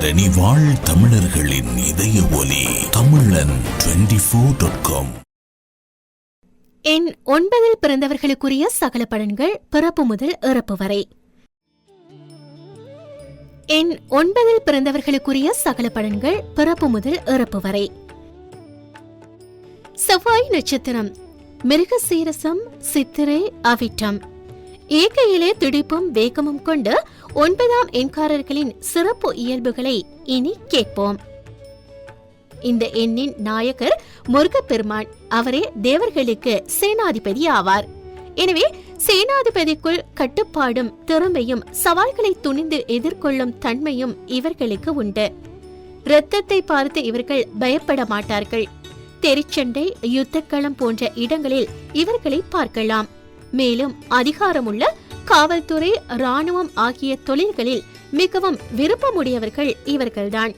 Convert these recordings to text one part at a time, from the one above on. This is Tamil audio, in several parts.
தரணி வாழ் தமிழர்களின் இதய ஒலி தமிழன் டுவெண்டி ஃபோர் டாட் காம் எண் ஒன்பதில் பிறந்தவர்களுக்குரிய சகல பலன்கள் பிறப்பு முதல் இறப்பு வரை. எண் ஒன்பதில் பிறந்தவர்களுக்குரிய சகல பலன்கள் பிறப்பு முதல் இறப்பு வரை. செவ்வாய் நட்சத்திரம் மிருகசீரசம் சித்திரை அவிட்டம். இயற்கையிலே துடிப்பும் வேகமும் கொண்டு ஒன்பதாம் எண்காரர்களின் சிறப்பு இயல்புகளை இனி கேட்போம். இந்த எண்ணின் நாயகர் முருகப்பெருமான். அவரே தேவர்களுக்கு சேனாதிபதி ஆவார். எனவே சேனாதிபதிக்குள் கட்டுப்பாடும் திறமையும் சவால்களை துணிந்து எதிர்கொள்ளும் தன்மையும் இவர்களுக்கு உண்டு. இரத்தத்தை பார்த்து இவர்கள் பயப்பட மாட்டார்கள். தெரிச்சண்டை யுத்தக்களம் போன்ற இடங்களில் இவர்களை பார்க்கலாம். மேலும் அதிகாரமுள்ள காவல்துறை ராணுவம் ஆகிய தொழில்களில் மிகவும் விருப்பமுடையவர்கள் இவர்கள்தான்.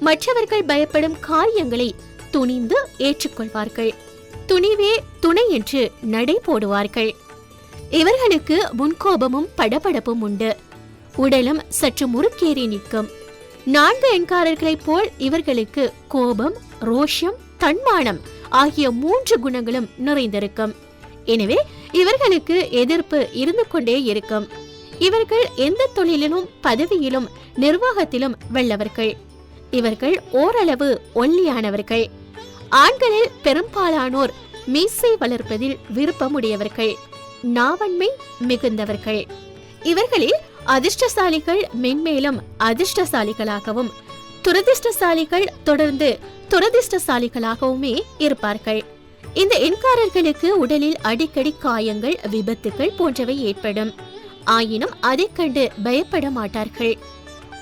மற்றவர்கள் பயப்படும் காரியங்களை துணிந்து ஏற்றுக்கொள்வார்கள். துணிவே துணை என்று நடை போடுவார்கள். இவர்களுக்கு முன்கோபமும் படபடப்பும் உண்டு. உடலும் சற்று முறுக்கேறி நிற்கும். நான்கு எண்காரர்களைப் போல் இவர்களுக்கு கோபம் ரோஷம் தன்மானம் ஆகிய மூன்று குணங்களும் நிறைந்திருக்கும். எனவே இவர்களுக்கு எதிர்ப்பு இருந்து கொண்டே இருக்கும். இவர்கள் எந்த தொழிலிலும் பதவியிலும் நிர்வாகத்திலும் வெள்ளவர்கள் இவர்கள் ஓரளவு ஒல்லியானவர்கள். ஆண்களில் பெரும்பாலானோர் மீசை வளர்ப்பதில் விருப்பமுடையவர்கள். நாவன்மை மிகுந்தவர்கள். இவர்களில் அதிர்ஷ்டசாலிகள் மென்மேலும் அதிர்ஷ்டசாலிகளாகவும் துரதிர்ஷ்டசாலிகள் தொடர்ந்து துரதிர்ஷ்டசாலிகளாகவுமே இருப்பார்கள். இந்த எண்காரர்களுக்கு உடலில் அடிக்கடி காயங்கள் விபத்துகள் போன்றவை ஏற்படும். ஆயினும் அதை கண்டு பயப்பட மாட்டார்கள்.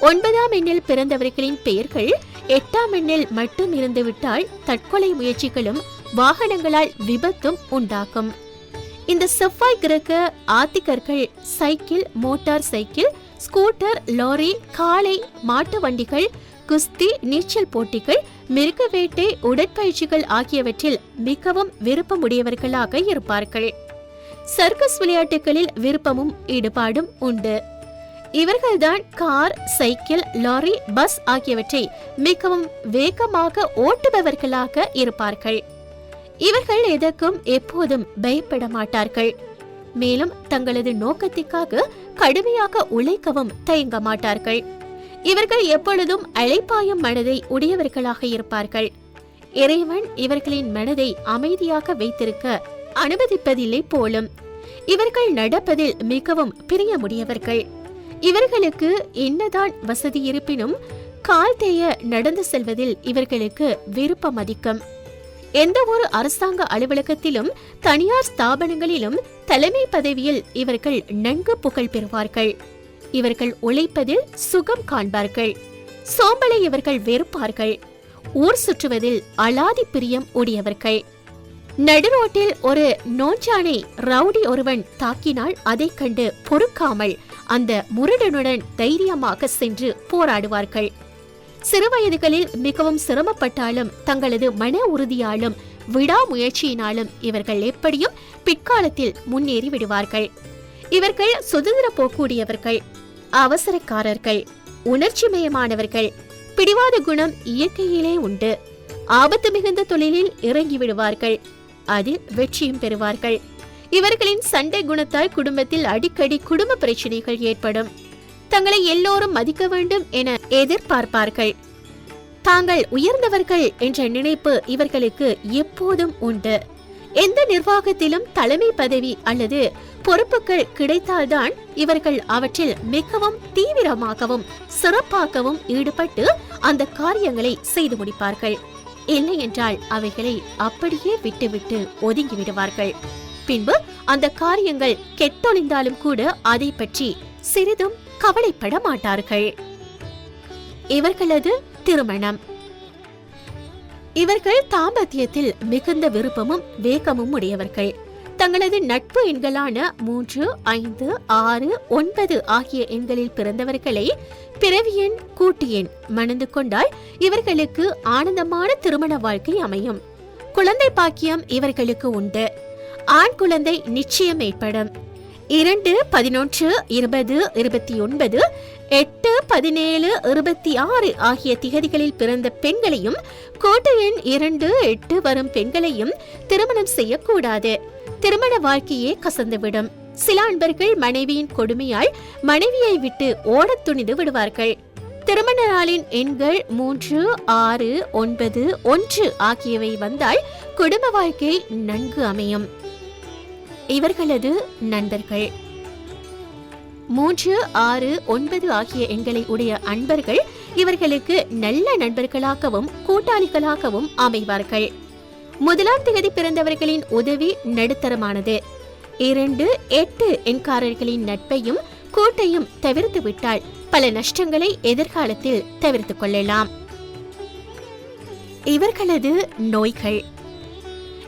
ஒன்பதாம் எண்ணில் பிறந்தவர்களின் பெயர்கள் எட்டாம் எண்ணில் மட்டும் இருந்துவிட்டால் தற்கொலை முயற்சிகளும் வாகனங்களால் விபத்தும் உண்டாகும். இந்த செவ்வாய் கிரக ஆத்திகர்கள் cycle motor cycle scooter lorry காளை மாட்டு வண்டிகள் குஸ்தி நீச்சல் போட்டிகள் மிருக வேட்டை உடற்பயிற்சிகள் ஆகியவற்றில் மிகவும் விருப்பமுடையவர்களாக இருப்பார்கள். சர்க்கஸ் விளையாட்டுகளில் விருப்பமும் ஈடுபாடும் உண்டு. இவர்கள்தான் கார் சைக்கிள் லாரி பஸ் ஆகியவற்றை மிகவும் வேகமாக ஓட்டுபவர்களாக இருப்பார்கள். இவர்கள் எதற்கும் எப்போதும் பயப்பட மாட்டார்கள். மேலும் தங்களது நோக்கத்திற்காக கடுமையாக உழைக்கவும் தயங்க மாட்டார்கள். இவர்கள் எப்பொழுதும் அழைப்பாயும் மனதை உடையவர்களாக இருப்பார்கள். இறைவன் இவர்களின் மனதை அமைதியாக வைத்திருக்க அனுமதிப்பதில்லை போலும் இவர்கள் நடப்பதில் மிகவும் பிரியமுடையவர்கள். இவர்களுக்கு என்னதான் வசதி இருப்பினும் கால் தேய நடந்து செல்வதில் இவர்களுக்கு விருப்பம் அதிகம். எந்த ஒரு அரசாங்க அலுவலகத்திலும் தனியார் ஸ்தாபனங்களிலும் தலைமை பதவியில் இவர்கள் நன்கு புகழ் பெறுவார்கள். இவர்கள் உழைப்பதில் சுகம் காண்பார்கள். சோம்பலை இவர்கள் வெறுப்பார்கள். ஊர் சுற்றுவதில் அலாதி பிரியம் உடையவர்கள். நடுரோட்டில் ஒரு நோஞ்சானை ரவுடி ஒருவன் தாக்கினால் அதைக் கண்டு பொறுக்காமல் அந்த முரடனுடன் தைரியமாக சென்று போராடுவார்கள். சிறுவயதுகளில் மிகவும் சிரமப்பட்டாலும் தங்களது மன உறுதியாலும் விடாமுயற்சியினாலும் இவர்கள் எப்படியும் பிற்காலத்தில் முன்னேறி விடுவார்கள் இவர்கள் சுதந்திர போக்கூடியவர்கள். அவசரக்காரர்கள் உணர்ச்சிமயமானவர்கள் பிடிவாத குணம் இயற்கையிலே உண்டு. ஆபத்து மிகுந்த தொழிலில் இறங்கி விடுவார்கள் அதில் வெற்றியும் பெறுவார்கள். இவர்களின் சண்டை குணத்தால் குடும்பத்தில் அடிக்கடி குடும்ப பிரச்சனைகள் ஏற்படும். தங்களை எல்லோரும் மதிக்க வேண்டும் என எதிர்பார்ப்பார்கள். தாங்கள் உயர்ந்தவர்கள் என்ற நினைப்பு இவர்களுக்கு எப்போதும் உண்டு. எந்த நிர்வாகத்திலும் தலைமை பதவி அல்லது பொறுப்புகள் கிடைத்தால்தான் இவர்கள் அவற்றில் மிகவும் தீவிரமாகவும் சிறப்பாகவும் ஈடுபட்டு அந்த காரியங்களை செய்து முடிப்பார்கள். இல்லை என்றால் அவைகளை அப்படியே விட்டுவிட்டு ஒதுங்கி விடுவார்கள். பின்பு அந்த காரியங்கள் கெட்டொழிந்தாலும் கூட அதை பற்றி சிறிதும் கவலைப்பட மாட்டார்கள். இவர்களது திருமணம். இவர்கள் தாம்பத்தியத்தில் மிகுந்த விருப்பமும் வேகமும் உடையவர்கள். தங்களது நட்பு எண்களான மூன்று ஐந்து ஆறு ஒன்பது ஆகிய எண்களில் பிறந்தவர்களை பிறவி எண் கூட்டு எண் மணந்து கொண்டால் இவர்களுக்கு ஆனந்தமான திருமண வாழ்க்கை அமையும். குழந்தை பாக்கியம் இவர்களுக்கு உண்டு. ஆண் குழந்தை நிச்சயம் ஏற்படும். இரண்டு பதினொன்று இருபது இருபத்தி ஒன்பது எட்டு பதினேழு இருபத்தி ஆறு ஆகிய திகதிகளில் பிறந்த பெண்களையும் கோட்டை எண் இரண்டு எட்டு வரும் பெண்களையும் திருமணம் செய்யக்கூடாது. திருமண வாழ்க்கையே கசந்துவிடும். சில அன்பர்கள் மனைவியின் கொடுமையால் மனைவியை விட்டு ஓடத் துணிந்து விடுவார்கள். திருமண நாளின் எண்கள் மூன்று ஆறு ஒன்பது ஒன்று ஆகியவை வந்தால் குடும்ப வாழ்க்கை நன்கு அமையும். இவர்களது நண்பர்கள். மூன்று ஆறு ஒன்பது ஆகிய எண்களை உடைய அன்பர்கள் இவர்களுக்கு நல்ல நண்பர்களாகவும் கூட்டாளிகளாகவும் அமைவார்கள். முதலாம் தேதி பிறந்தவர்களின் உதவி நடுத்தரமானது. இரண்டு எட்டு எண்காரர்களின் நட்பையும் கூட்டையும் தவிர்த்து விட்டால் பல நஷ்டங்களை எதிர்காலத்தில் தவிர்த்துக் கொள்ளலாம். இவர்களது நோய்கள்.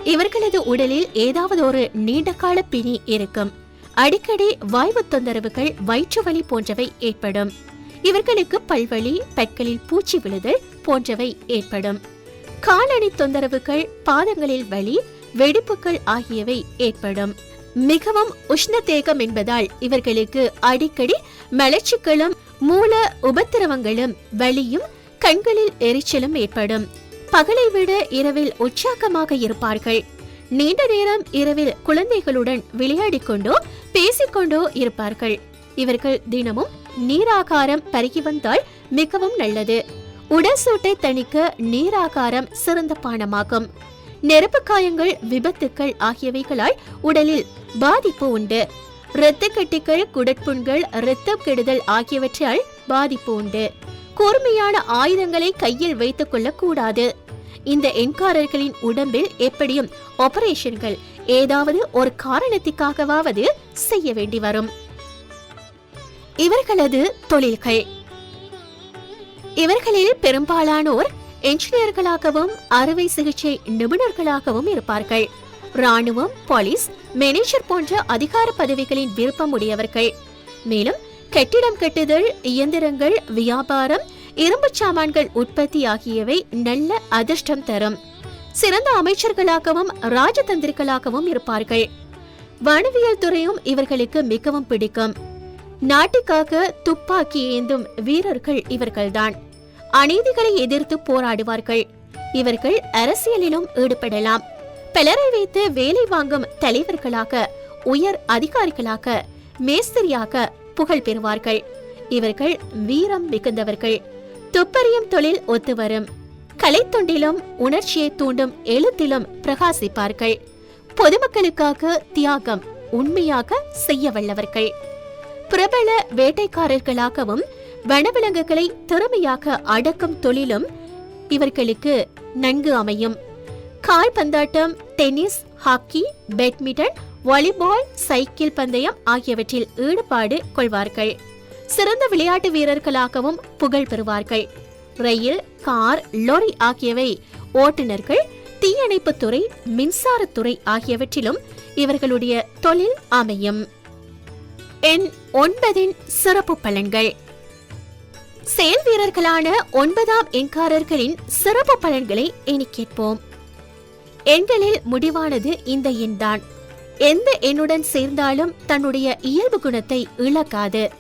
இவர்களது உடலில் ஏதாவது ஒரு நீண்டகால பிணி இருக்கும். அடிக்கடி வாய்வு தொந்தரவுகள் வயிற்று வலி போன்றவை ஏற்படும். இவர்களுக்கு பல்வலி பற்களில் பூச்சி விழுதல் போன்றவை ஏற்படும். காலணி தொந்தரவுகள் பாதங்களில் வலி வெடிப்புகள் ஆகியவை ஏற்படும். மிகவும் உஷ்ண தேகம் என்பதால் இவர்களுக்கு அடிக்கடி மலர்ச்சிகளும் மூல உபத்திரவங்களும் வலியும் கண்களில் எரிச்சலும் ஏற்படும். பகலை விட இரவில் உற்சாகமாக இருப்பார்கள். நீண்ட நேரம் இரவில் குழந்தைகளுடன் விளையாடிக் கொண்டோ பேசிக்கொண்டோ இருப்பார்கள். இவர்கள் தினமும் நீராகாரம் பருகி வந்தால் மிகவும் நல்லது. உடல் சூட்டை தணிக்க நீராகாரம் சிறந்த பானமாகும். நெருப்பு காயங்கள் விபத்துக்கள் ஆகியவைகளால் உடலில் பாதிப்பு உண்டு. இரத்த கட்டிகள் குடற்புண்கள் இரத்தம் கெடுதல் ஆகியவற்றால் பாதிப்பு உண்டு. கூர்மையான ஆயுதங்களை கையில் வைத்துக் கொள்ளக்கூடாது. கூடாது இந்த என்காரர்களின் உடம்பில் எப்படியும் ஆபரேஷன்கள் ஏதாவது ஒரு காரணத்திற்காகவாவது செய்ய வேண்டி வரும். இவர்களது தொழில்கள். இவர்களில் பெரும்பாலானோர் என்ஜினியர்களாகவும் அறுவை சிகிச்சை நிபுணர்களாகவும் இருப்பார்கள். ராணுவம் போலீஸ் மேனேஜர் போன்ற அதிகார பதவிகளின் விருப்பம் உடையவர்கள் மேலும் கட்டிடம் கட்டுதல் இயந்திரங்கள் வியாபாரம் இரும்புச் சாமான்கள் உற்பத்தி ஆகியவை நல்ல அதிர்ஷ்டம் தரும். சிறந்த அமைச்சர்களாகவும் ராஜதந்திரிகளாகவும் இருப்பார்கள். வனவியல் துறையும் இவர்களுக்கு மிகவும் பிடிக்கும். நாட்டுக்காக துப்பாக்கி ஏந்தும் வீரர்கள் இவர்கள்தான். அநீதிகளை எதிர்த்து போராடுவார்கள். இவர்கள் அரசியலிலும் ஈடுபடலாம். பிளரை வைத்து வேலை வாங்கும் தலைவர்களாக உயர் அதிகாரிகளாக மேஸ்திரியாக புகழ் பெறுவார்கள். இவர்கள் வீரம் மிகுந்தவர்கள். துப்பறியும் தொழில் ஒத்துவரும் கலைத்தொண்டிலும் உணர்ச்சியை தூண்டும் எழுத்திலும் பிரகாசிப்பார்கள். பொதுமக்களுக்காக தியாகம் உண்மையாக செய்ய வல்லவர்கள். பிரபல வேட்டைக்காரர்களாகவும் வனவிலங்குகளை திறமையாக அடக்கும் தொழிலும் இவர்களுக்கு நன்கு அமையும். கால்பந்தாட்டம் tennis hockey badminton volleyball cycle பந்தயம் ஆகியவற்றில் ஈடுபாடு கொள்வார்கள். சிறந்த விளையாட்டு வீரர்களாகவும் புகழ் பெறுவார்கள். ரயில் கார் லொரி ஆகியவை ஓட்டுநர்கள் தீயணைப்புத்துறை மின்சாரத்துறை ஆகியவற்றிலும் இவர்களுடைய தொழில் அமையும். எண் ஒன்பதின் சிறப்பு பலன்கள். செயல் வீரர்களான ஒன்பதாம் எண்காரர்களின் சிறப்பு பலன்களை இனி கேட்போம். எண்களில் முடிவானது இந்த எண்தான். எந்த எண்ணுடன் சேர்ந்தாலும் தன்னுடைய இயல்பு குணத்தை இழக்காது.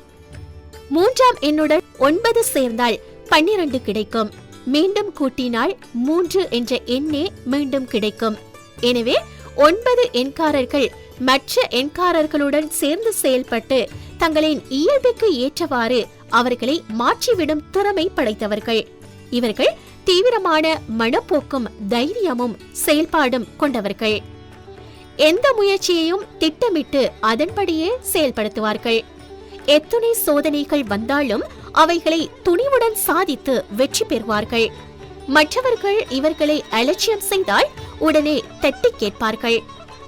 மூன்றாம் எண்ணுடன் ஒன்பது சேர்ந்தால் பன்னிரண்டு கிடைக்கும். மீண்டும் கூட்டினால் மூன்று என்ற எண்ணே மீண்டும் கிடைக்கும். எனவே ஒன்பது எண்காரர்கள் மற்ற எண்காரர்களுடன் சேர்ந்து செயல்பட்டு தங்களின் இயல்புக்கு ஏற்றவாறு அவர்களை மாற்றிவிடும் திறமை படைத்தவர்கள். இவர்கள் தீவிரமான மனப்போக்கும் தைரியமும் செயல்பாடும் கொண்டவர்கள். எந்த முயற்சியையும் திட்டமிட்டு அதன்படியே செயல்படுத்துவார்கள். எத்துணை சோதனைகள் வந்தாலும் அவைகளை துணிவுடன் சாதித்து வெற்றி பெறுவார்கள். மற்றவர்கள் இவர்களை அலட்சியம் செய்தால் உடனே தட்டி கேட்பார்கள்.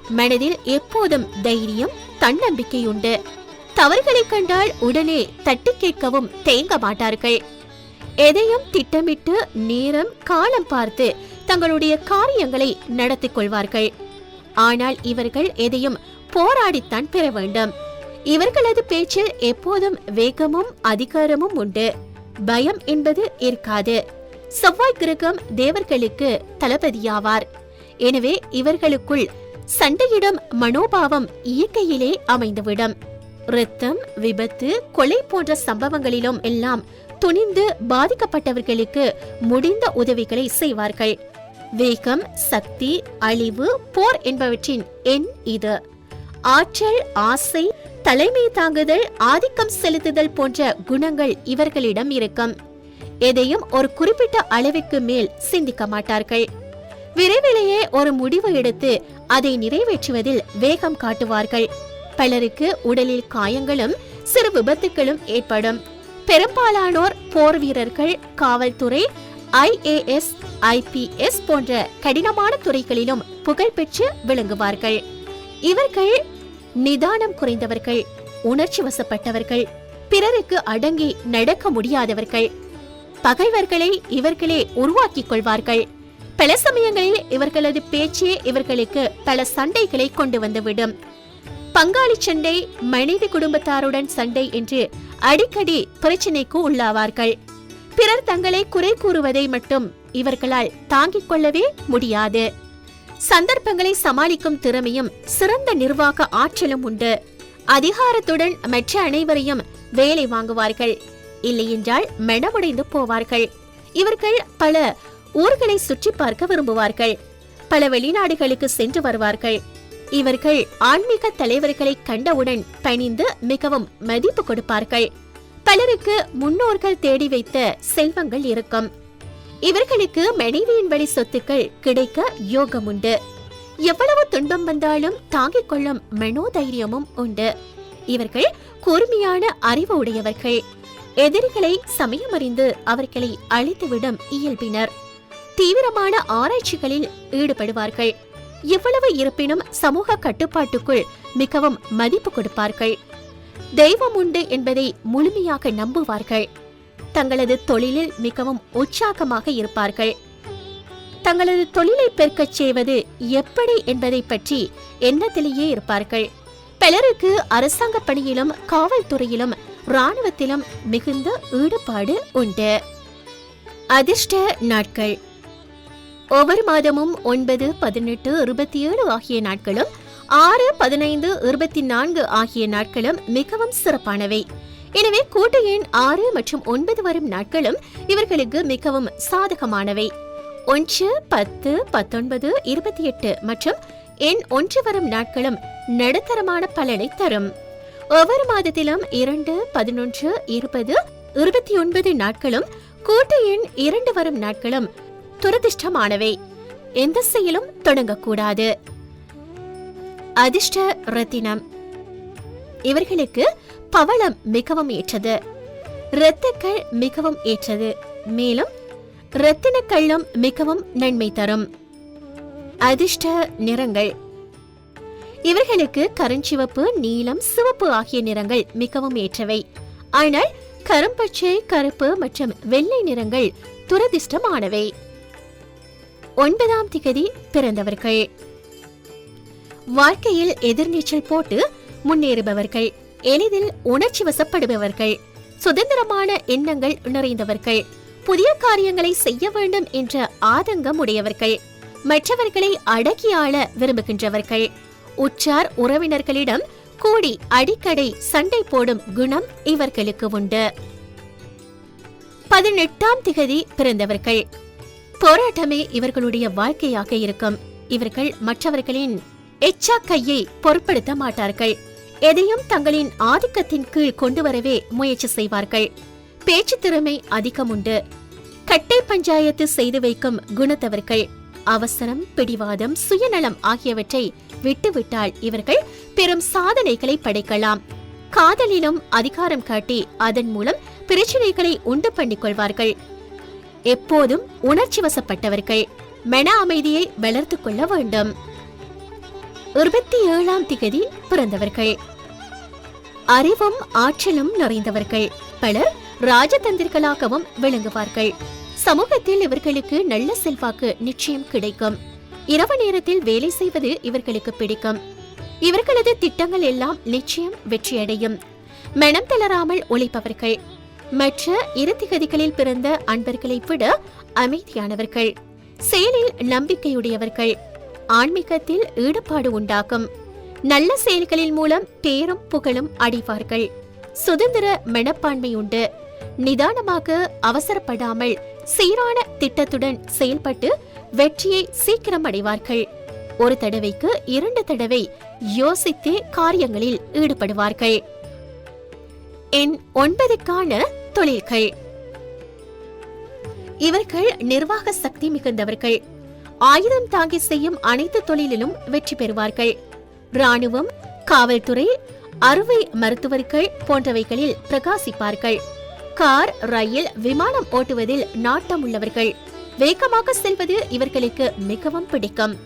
மனதில் எப்போதும் தைரியம் தன்னம்பிக்கையுண்டு. தவறுகளை கண்டால் உடனே தட்டி கேட்கவும் தேங்க மாட்டார்கள். எதையும் திட்டமிட்டு நேரம் காலம் பார்த்து தங்களுடைய காரியங்களை நடத்திக் கொள்வார்கள். ஆனால் இவர்கள் எதையும் போராடித்தான் பெற வேண்டும். இவர்களது பேச்சில் எப்போதும் வேகமும் அதிகாரமும் உண்டு. பயம் என்பது இருக்காது. செவ்வாய் கிரகம் தேவர்களுக்கு தளபதியாவார். எனவே இவர்களுக்குள் சண்டையிடும் மனோபாவம் இயற்கையிலே அமைந்துவிடும். ரத்தம் விபத்து கொலை போன்ற சம்பவங்களிலும் எல்லாம் துணிந்து பாதிக்கப்பட்டவர்களுக்கு முடிந்த உதவிகளை செய்வார்கள். வேகம் சக்தி அழிவு போர் என்பவற்றின் எண் இது. ஆற்றல் ஆசை தலைமை தாங்குதல் ஆதிக்கம் செலுத்துதல் போன்ற குணங்கள் இவர்களிடம் இருக்கும். எதையும் ஒரு குறிப்பிட்ட அளவிற்கு மேல் சிந்திக்க மாட்டார்கள். விரைவிலேயே ஒரு முடிவு எடுத்து அதை நிறைவேற்றுவதில் வேகம் காட்டுவார்கள். பலருக்கு உடலில் காயங்களும் சிறு விபத்துகளும் ஏற்படும். பெரும்பாலானோர் போர் வீரர்கள் காவல்துறை ஐஏஎஸ் ஐபிஎஸ் போன்ற கடினமான துறைகளிலும் புகழ்பெற்று விளங்குவார்கள். இவர்கள் நிதானம் குறைந்தவர்கள் உணர்ச்சி வசப்பட்டவர்கள் பிறருக்கு அடங்கி நடக்க முடியாதவர்கள். பகைவர்களை இவர்களே உருவாக்கிக் கொள்வார்கள். பல சமயங்களில் இவர்களது பேச்சே இவர்களுக்கு பல சண்டைகளை கொண்டு வந்துவிடும். பங்காளி சண்டை மனைவி குடும்பத்தாருடன் சண்டை என்று அடிக்கடி பிரச்சினைக்கு உள்ளாவார்கள். பிறர் தங்களை குறை கூறுவதை மட்டும் இவர்களால் தாங்கிக் கொள்ளவே முடியாது. சந்தர்ப்பங்களை சமாளிக்கும் திறமையும் சிறந்த நிர்வாக ஆற்றலும் உண்டு. அதிகாரத்துடன் மற்ற அனைவரையும் வேலை வாங்குவார்கள். இல்லையென்றால் மனமுடைந்து போவார்கள். இவர்கள் பல ஊர்களை சுற்றி பார்க்க விரும்புவார்கள். பல வெளிநாடுகளுக்கு சென்று வருவார்கள். இவர்கள் ஆன்மீக தலைவர்களை கண்டவுடன் பணிந்து மிகவும் மதிப்பு கொடுப்பார்கள். பலருக்கு முன்னோர்கள் தேடி வைத்த செல்வங்கள் இருக்கும். இவர்களுக்கு மனைவியின் வழி சொத்துக்கள் கிடைக்க யோகம் உண்டு எவ்வளவு துன்பம் வந்தாலும் தாங்கிக் கொள்ளும் மனோதைரியமும் உண்டு. இவர்கள் கூர்மையான அறிவு உடையவர்கள். எதிரிகளை சமயமறிந்து அவர்களை அழித்துவிடும் இயல்பினர். தீவிரமான ஆராய்ச்சிகளில் ஈடுபடுவார்கள். எவ்வளவு இருப்பினும் சமூக கட்டுப்பாட்டுக்குள் மிகவும் மதிப்பு கொடுப்பார்கள். தெய்வம் உண்டு என்பதை முழுமையாக நம்புவார்கள். தங்களது தொழிலில் மிகவும் உற்சாகமாக இருப்பார்கள். தங்களது தொழிலை பெருக்கச் செய்வது எப்படி என்பதை பற்றி எண்ணத்திலேயே இருப்பார்கள். பலருக்கு அரசாங்க பணியிலும் காவல்துறையிலும் ராணுவத்திலும் மிகுந்த ஈடுபாடு உண்டு. அதிர்ஷ்ட நாட்கள். ஒவ்வொரு மாதமும் ஒன்பது பதினெட்டு இருபத்தி ஏழு ஆகிய நாட்களும் ஆறு பதினைந்து இருபத்தி நான்கு ஆகிய நாட்களும் மிகவும் சிறப்பானவை. எனவே கூட்டு எண் ஆறு மற்றும் ஒன்பது வரும் நாட்களும் இவர்களுக்கு மிகவும் சாதகமானவை. ஒன்று பத்து பத்தொன்பது இருபத்தி எட்டு மற்றும் எண் ஒன்று வரும் நாட்களும் நடுத்தரமான பலனை தரும். ஒவ்வொரு மாதத்திலும் இரண்டு பதினொன்று இருபது இருபத்தி ஒன்பது நாட்களும் கூட்டு எண் இரண்டு வரும் நாட்களும் துரதிர்ஷ்டமானவை. எந்த செயலும் தொடங்கக்கூடாது. அதிர்ஷ்ட ரத்தினம். இவர்களுக்கு பவளம் மிகவும் ஏற்றது. இரத்தக்கள் மிகவும் ஏற்றது. மேலும் இரத்தினக்கள்ளும் மிகவும் நன்மை தரும். அதிர்ஷ்ட நிறங்கள். இவர்களுக்கு கருஞ்சிவப்பு நீலம் சிவப்பு ஆகிய நிறங்கள் மிகவும் ஏற்றவை. ஆனால் கரும்பச்சை கருப்பு மற்றும் வெள்ளை நிறங்கள் துரதிர்ஷ்டமானவை. ஒன்பதாம் திகதி பிறந்தவர்கள். வாழ்க்கையில் எதிர்நீச்சல் போட்டு முன்னேறுபவர்கள். எளிதில் உணர்ச்சி வசப்படுபவர்கள். சுதந்திரமான எண்ணங்கள் நிறைந்தவர்கள். புதிய காரியங்களை செய்ய வேண்டும் என்ற ஆதங்கம் உடையவர்கள். மற்றவர்களை அடக்கி ஆள விரும்புகின்றவர்கள். உற்றார் உறவினர்களிடம் கூடி அடிக்கடி சண்டை போடும் குணம் இவர்களுக்கு உண்டு. பதினெட்டாம் திகதி பிறந்தவர்கள். போராட்டமே இவர்களுடைய வாழ்க்கையாக இருக்கும். இவர்கள் மற்றவர்களின் எச்சா கையை பொருட்படுத்த மாட்டார்கள். எதையும் தங்களின் ஆதிக்கத்தின் கீழ் கொண்டு வரவே முயற்சி செய்வார்கள். பேச்சு திறமை அதிகம் உண்டு. கட்டை பஞ்சாயத்து செய்து வைக்கும் குணத்தவர்கள் அவசரம் பிடிவாதம் சுயநலம் ஆகியவற்றை விட்டுவிட்டால் இவர்கள் பெரும் சாதனைகளை படைக்கலாம். காதலிலும் அதிகாரம் காட்டி அதன் மூலம் பிரச்சனைகளை உண்டு பண்ணிக் கொள்வார்கள். எப்போதும் உணர்ச்சி வசப்பட்டவர்கள் மன அமைதியை வளர்த்துக் கொள்ள வேண்டும். இருபத்தி ஏழாம் திகதி பிறந்தவர்கள். அறிவும் ஆற்றலும் நிறைந்தவர்கள். பலர் ராஜதந்திரிகளாகவும் விளங்குவார்கள். சமூகத்தில் இவர்களுக்கு நல்ல செல்வாக்கு நிச்சயம் கிடைக்கும். இரவு நேரத்தில் வேலை செய்வது இவர்களுக்கு பிடிக்கும். இவர்களது திட்டங்கள் எல்லாம் நிச்சயம் வெற்றியடையும். மனம் தளராமல் உழைப்பவர்கள் மற்ற இரு திகதிகளில் பிறந்த அன்பர்களை விட அமைதியானவர்கள். செயலில் நம்பிக்கையுடையவர்கள். ஆன்மீகத்தில் ஈடுபாடு உண்டாகும் நல்ல செயல்களின் மூலம் பேரும் புகழும் அடைவார்கள். சுதந்திர மனப்பான்மை உண்டு. நிதானமாக அவசரப்படாமல் சீரான திட்டத்துடன் செயல்பட்டு வெற்றியை சீக்கிரம் அடைவார்கள். ஒரு தடவைக்கு இரண்டு தடவை யோசித்து காரியங்களில் ஈடுபடுவார்கள். எண் ஒன்பதுக்கான தொழில்கள். இவர்கள் நிர்வாக சக்தி மிகுந்தவர்கள். ஆயுதம் தாங்கி செய்யும் அனைத்து தொழிலிலும் வெற்றி பெறுவார்கள். ராணுவம் காவல்துறை அறுவை மருத்துவர்கள் போன்றவைகளில் பிரகாசிப்பார்கள். கார் ரயில் விமானம் ஓட்டுவதில் நாட்டம் உள்ளவர்கள். வேகமாக செல்வது இவர்களுக்கு மிகவும் பிடிக்கும்.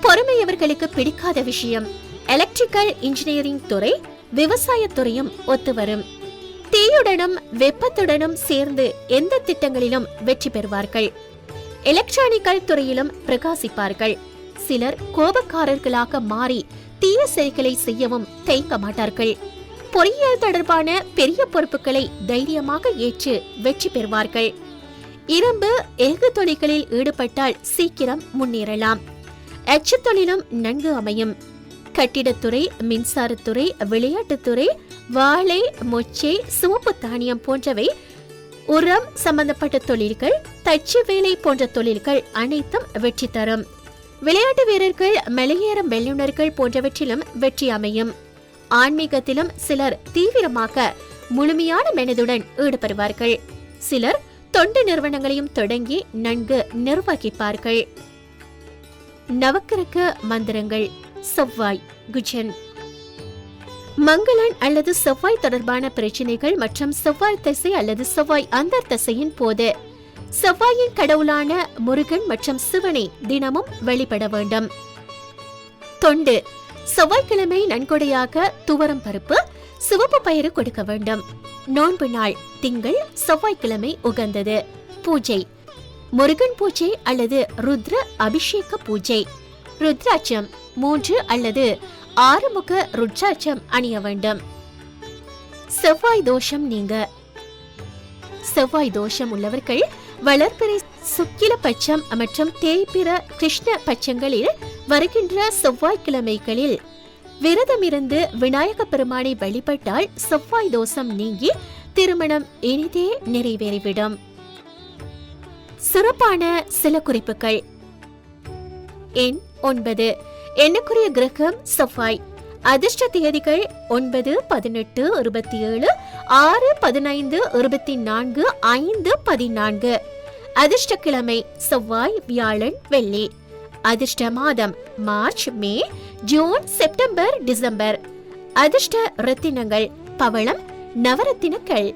பொறுமை இவர்களுக்கு பிடிக்காத விஷயம் எலக்ட்ரிக்கல் இன்ஜினியரிங் துறை விவசாயத்துறையும் ஒத்துவரும் தீயுடனும் வெப்பத்துடனும் சேர்ந்து எந்த திட்டங்களிலும் வெற்றி பெறுவார்கள். எலக்ட்ரானிக்கல் துறையிலும் பிரகாசிப்பார்கள். சிலர் கோபக்காரர்களாக மாறி தீய செயல்களை செய்யவும் தேய்க்க மாட்டார்கள். பொறியியல் தொடர்பான பெரிய பொறுப்புகளை தைரியமாக ஏற்று வெற்றி பெறுவார்கள். இரும்பு எஃகு தொழில்களில் ஈடுபட்டால் சீக்கிரம் முன்னேறலாம். எச்சு தொழிலும் நன்கு அமையும். கட்டிடத்துறை மின்சாரத்துறை விளையாட்டுத்துறை வாழை மொச்சை சிவப்பு தானியம் போன்றவை உரம் சம்பந்தப்பட்ட தொழில்கள் தச்சு வேலை போன்ற தொழில்கள் அனைத்தும் வெற்றி தரும். விளையாட்டு வீரர்கள் மலையேறும் வெள்ளுனர்கள் போன்றவற்றிலும் வெற்றி அமையும். ஆன்மீகத்திலும் சிலர் தீவிரமாக முழுமையான மனதுடன் ஈடுபடுவார்கள். சிலர் தொண்டு நிறுவனங்களையும் தொடங்கி நன்கு நிர்வகிப்பார்கள். நவக்கிரக மந்திரங்கள் செவ்வாய் குஜன். மங்களன் அல்லது செவ்வாய் தொடர்பான பிரச்சனைகள் மற்றும் செவ்வாய் திசை அல்லது செவ்வாய் அந்த திசையின் போது செவ்வாயின் கடவுளான முருகன் மற்றும் சிவனை தினமும் வெளிப்பட வேண்டும். தொண்டு. செவ்வாய்க்கிழமை நன்கொடையாக துவரம் பருப்பு சிவப்பு பயிறு கொடுக்க வேண்டும். நோன்பு நாள் திங்கள் செவ்வாய்க்கிழமை உகந்தது. பூஜை. முருகன் பூஜை அல்லது ருத்ர அபிஷேக பூஜை. ருத்ராட்சம் மூன்று அல்லது ஆறுமுக ருட்சாட்சம் அணிய வேண்டும். செவ்வாய் தோஷம் நீங்க. செவ்வாய் தோஷம் உள்ளவர்கள் வளர்பிறை சுக்கில பட்சம் மற்றும் தேய்பிற கிருஷ்ண பட்சங்களில் வருகின்ற செவ்வாய்க்கிழமைகளில் விரதமிருந்து விநாயக பெருமானை வழிபட்டால் செவ்வாய் தோஷம் நீங்கி திருமணம் இனிதே நிறைவேறிவிடும். சிறப்பான சில குறிப்புகள். எண் ஒன்பது. எண்ணுக்குரிய கிரகம் செவ்வாய். அதிர்ஷ்ட தேதிகள் ஒன்பது பதினெட்டு இருபத்தி ஏழு ஆறு பதினைந்து இருபத்தி நான்கு ஐந்து பதினான்கு. அதிர்ஷ்ட கிழமை செவ்வாய் வியாழன் வெள்ளி. அதிர்ஷ்ட மாதம் March May June September December. அதிர்ஷ்ட ரத்தினங்கள் பவளம் நவரத்தினக்கள்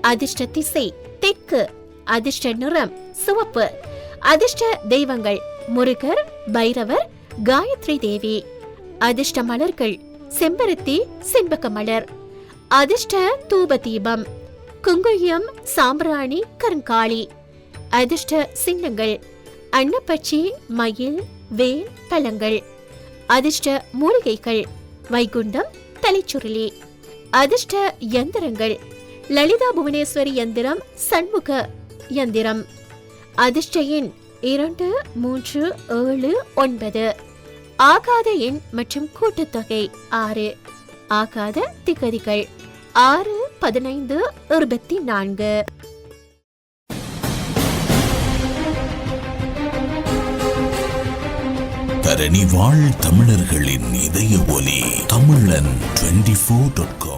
அதிர்ஷ்ட திசை தெற்கு. அதிர்ஷ்ட நிறம் சிவப்பு. அதிர்ஷ்ட தெய்வங்கள் முருகர் பைரவர் காயத்ரி தேவி. அதிர்ஷ்ட மலர்கள் செம்பருத்தி செண்பக மலர். அதிர்ஷ்ட தூப தீபம் குங்குளியம் சாம்பிராணி கருங்காளி அதிர்ஷ்ட சின்னங்கள் அன்னப்பச்சி மயில் வேல் பழங்கள். அதிர்ஷ்ட மூலிகைகள் வைகுண்டம் தலைச்சுருளி. அதிர்ஷ்ட யந்திரங்கள் லலிதா புவனேஸ்வரி யந்திரம் சண்முக யந்திரம். அதிர்ஷ்ட எண் இரண்டு மூன்று ஏழு ஒன்பது. ஆகாத எண் மற்றும் கூட்டுத்தொகை ஆறு. ஆகாத திகதிகள் ஆறு பதினைந்து இருபத்தி நான்கு. தரணி வாழ் தமிழர்களின் இதய ஒலி தமிழன் டுவெண்டி ஃபோர் டாட் காம்